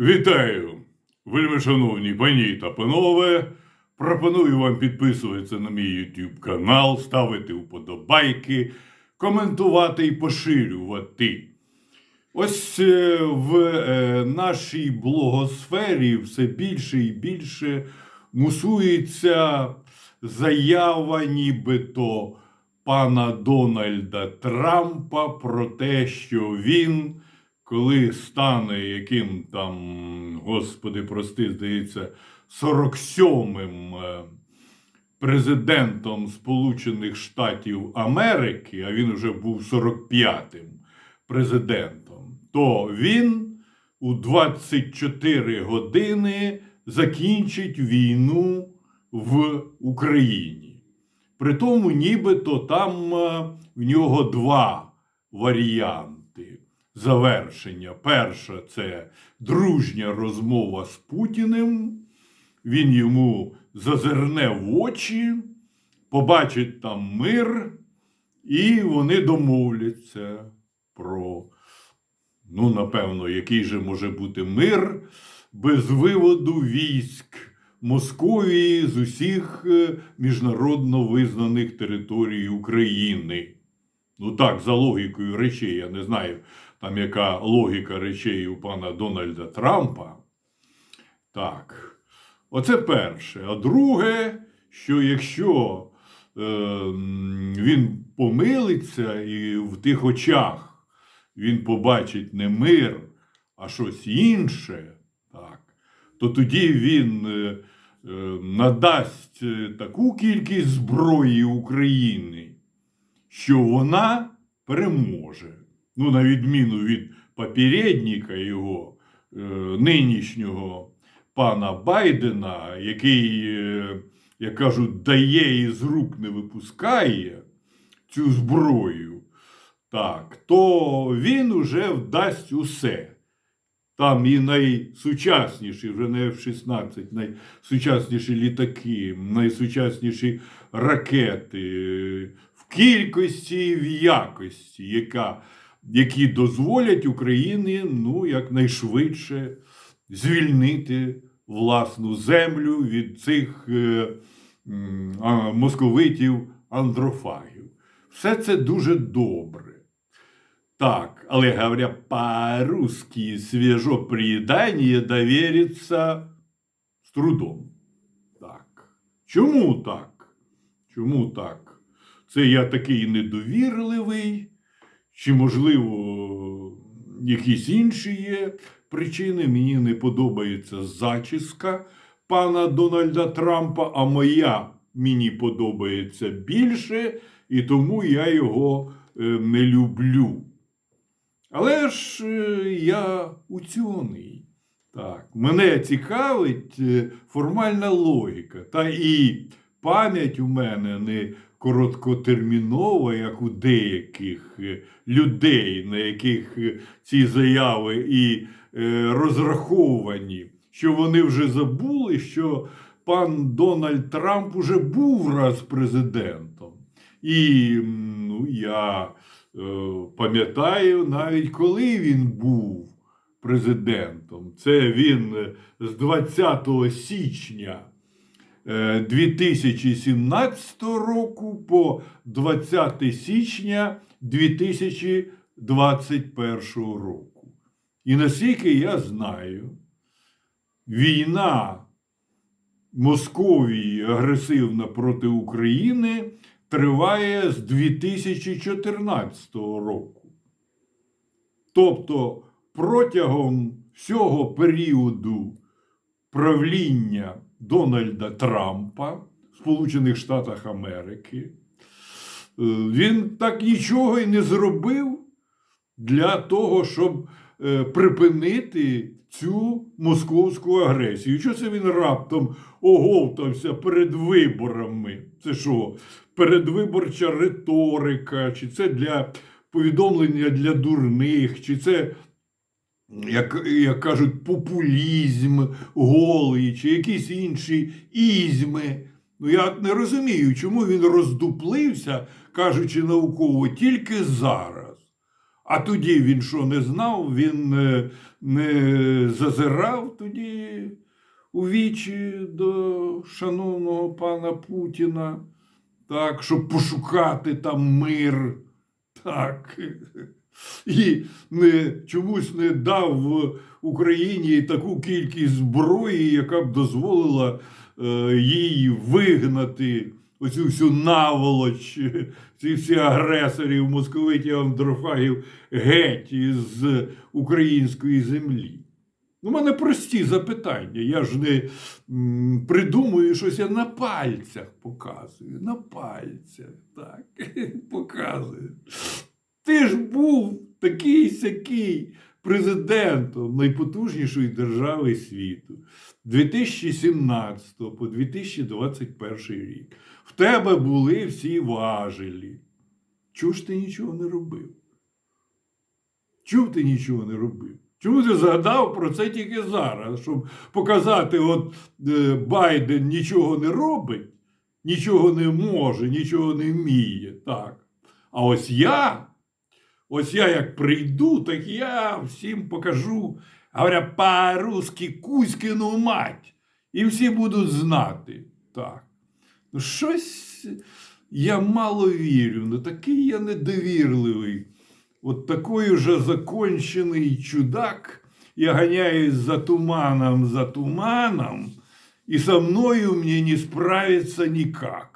Вітаю, вельми шановні пані та панове. Пропоную вам підписуватися на мій YouTube канал, ставити вподобайки, коментувати і поширювати. Ось е, в е, нашій блогосфері все більше і більше мусується заява нібито пана Дональда Трампа про те, що він, коли стане яким там, господи, прости, здається, 47-м е, президентом Сполучених Штатів Америки, а він вже був 45-м президентом, то він у 24 години закінчить війну в Україні. При тому, нібито там е, в нього два варіанти завершення. Перша це дружня розмова з Путіним. Він йому зазирне в очі, побачить там мир, і вони домовляться про, ну, напевно, який же може бути мир без виводу військ Московії з усіх е, міжнародно визнаних територій України. Ну так, за логікою речей, я не знаю, там яка логіка речей у пана Дональда Трампа. Так, оце перше. А друге, що якщо е, він помилиться і в тих очах він побачить не мир, а щось інше, так, то тоді він е, е, надасть е, таку кількість зброї України, що вона переможе. Ну, на відміну від попередника його е, нинішнього пана Байдена, який, е, як кажуть, дає і з рук не випускає цю зброю, так, то він уже вдасть усе. Там і найсучасніші, вже не F-16, найсучасніші літаки, найсучасніші ракети кількості і в якості, яка, які дозволять Україні ну, якнайшвидше звільнити власну землю від цих е, а, московитів андрофагів. Все це дуже добре. Так, але говоря по-русски, свежо приедание довериться з трудом. Так. Чому так? Чому так? Це я такий недовірливий, чи, можливо, якісь інші є причини. Мені не подобається зачіска пана Дональда Трампа, а моя мені подобається більше, і тому я його е, не люблю. Але ж е, я учений. Так, мене цікавить е, формальна логіка. Та і пам'ять у мене не короткотермінова, як у деяких е, людей, на яких е, ці заяви і е, розраховані, що вони вже забули, що пан Дональд Трамп уже був раз президентом. І ну, я пам'ятаю навіть коли він був президентом. Це він з 20 січня 2017 року по 20 січня 2021 року. І наскільки я знаю, війна Московії агресивна проти України триває з 2014 року. Тобто протягом всього періоду правління Дональда Трампа в Сполучених Штатах Америки е, він так нічого і не зробив для того, щоб е, припинити цю московську агресію. Що це він раптом оговтався перед виборами? Це що, передвиборча риторика, чи це для повідомлення для дурних, чи це, як, як кажуть, популізм голий, чи якісь інші ізми. Ну, я не розумію, чому він роздуплився, кажучи науково, тільки зараз. А тоді він що не знав, він е, не зазирав тоді у вічі до шановного пана Путіна, так, щоб пошукати там мир. Так. І не, чомусь не дав Україні таку кількість зброї, яка б дозволила е, їй вигнати оцю всю наволоч, ці всі агресорів, московитів, андрофагів геть із української землі. У мене прості запитання. Я ж не м, придумую щось, я на пальцях показую. На пальцях, так, показую. Ти ж був такий сякий президентом найпотужнішої держави світу 2017 по 2021 рік. В тебе були всі важелі. Чого ж ти нічого не робив? Чому ти нічого не робив? Чому ти згадав про це тільки зараз, щоб показати, от е, Байден нічого не робить, нічого не може, нічого не вміє. Так. А ось я, ось я як прийду, так я всім покажу, говоря, по-русски Кузькину мать. І всі будуть знати. Так. Ну, щось я мало вірю, ну такий я недовірливий. От такой уже законченный чудак, я гоняюсь за туманом, за туманом, и со мною мне не справиться никак.